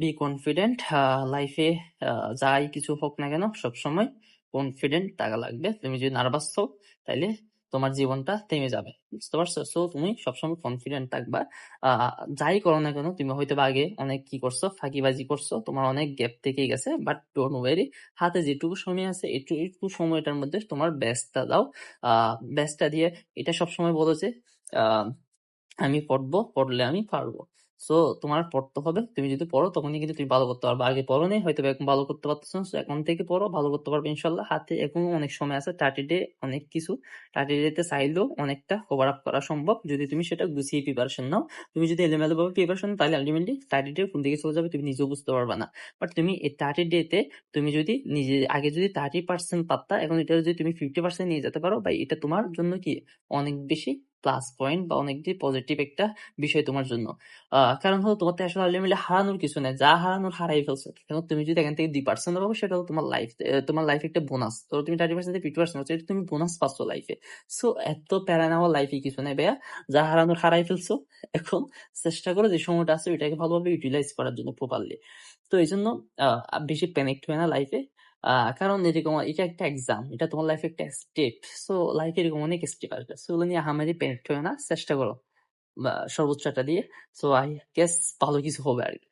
Be confident লাইফে যাই কিছু হোক না কেন, সবসময় কনফিডেন্ট থাকা লাগবে। তুমি যদি নার্ভাস হও, তাইলে তোমার জীবনটা থেমে যাবে। বুঝতে পারছ? সো তুমি সবসময় কনফিডেন্ট থাকবা। যাই করো না কেন, তুমি হয়তো আগে অনেক কি করছ, ফাঁকিবাজি করছ, তোমার অনেক গ্যাপ থেকে গেছে বাট ডোন্ট ওয়ারি হাতে যেটুকু সময় আছে একটু সময়টার মধ্যে তোমার ব্যস্তটা দাও। আহ ব্যস্তটা দিয়ে এটা সবসময় বলো যে আমি পড়ব, পড়লে আমি পারব। সো তোমার পড়তে হবে। তুমি যদি পড়ো, তখনই কিন্তু তুমি ভালো করতে পারবে। আগে পড়ো নেই হয়তো এখন ভালো করতে পারতেছো না এখন থেকে পড়ো, ভালো করতে পারবে ইনশাল্লাহ। হাতে এখন অনেক সময় আছে থার্টি ডে অনেক কিছু। থার্টি ডেতে চাইলেও অনেকটা কভার আপ করা সম্ভব। যদি তুমি সেটা গুছিয়ে প্রিপারেশন নাও, তুমি যদি এলোমেলো ভাবে প্রিপারেশন তাহলে আলটিমেটলি থার্টি ডে কোন দিকে চলে যাবে তুমি নিজেও বুঝতে পারবে না। বাট তুমি এই থার্টি ডেতে তুমি যদি নিজে, আগে যদি থার্টি পার্সেন্ট পারতা এখন এটা যদি তুমি ফিফটি পার্সেন্ট নিয়ে যেতে পারো বা এটা তোমার জন্য কি অনেক বেশি প্লাস পয়েন্ট বা অনেক পজিটিভ একটা বিষয় তোমার জন্য। কারণ হলো তোমার আসলে আলটিমেটলি হারানোর কিছু নেই। যা হারানোর হারাই ফেলছো। এখন তুমি যদি এখান থেকে দুই পার্সেন্ট পাবো সেটা হলো তোমার লাইফ তোমার লাইফে একটা বোনাস তো তুমি থার্টি পার্সেন্ট ফিফটি পার্সেন্ট হচ্ছে তুমি বোনাস পাচ্ছ লাইফে সো এত প্যারা নেওয়া লাইফে কিছু নেই ভাইয়া। যা হারানোর হারাই ফেলছো। এখন চেষ্টা করো যে সময়টা আছে, ওইটাকে ভালোভাবে ইউটিলাইজ করার জন্য প্রপারলি তো এই জন্য বেশি প্যানিক হয় না লাইফে কারণ এরকম এটা একটা এক্সাম এটা তোমার লাইফে একটা স্টেপ সো লাইফ এরকম অনেক স্টেপ আসবে। সো ওগুলো নিয়ে আহামারি প্যানিক হয় না, চেষ্টা করো, বা সর্বোচ্চটা দিয়ে। সো আই গেস ভালো কিছু হবে আর কি।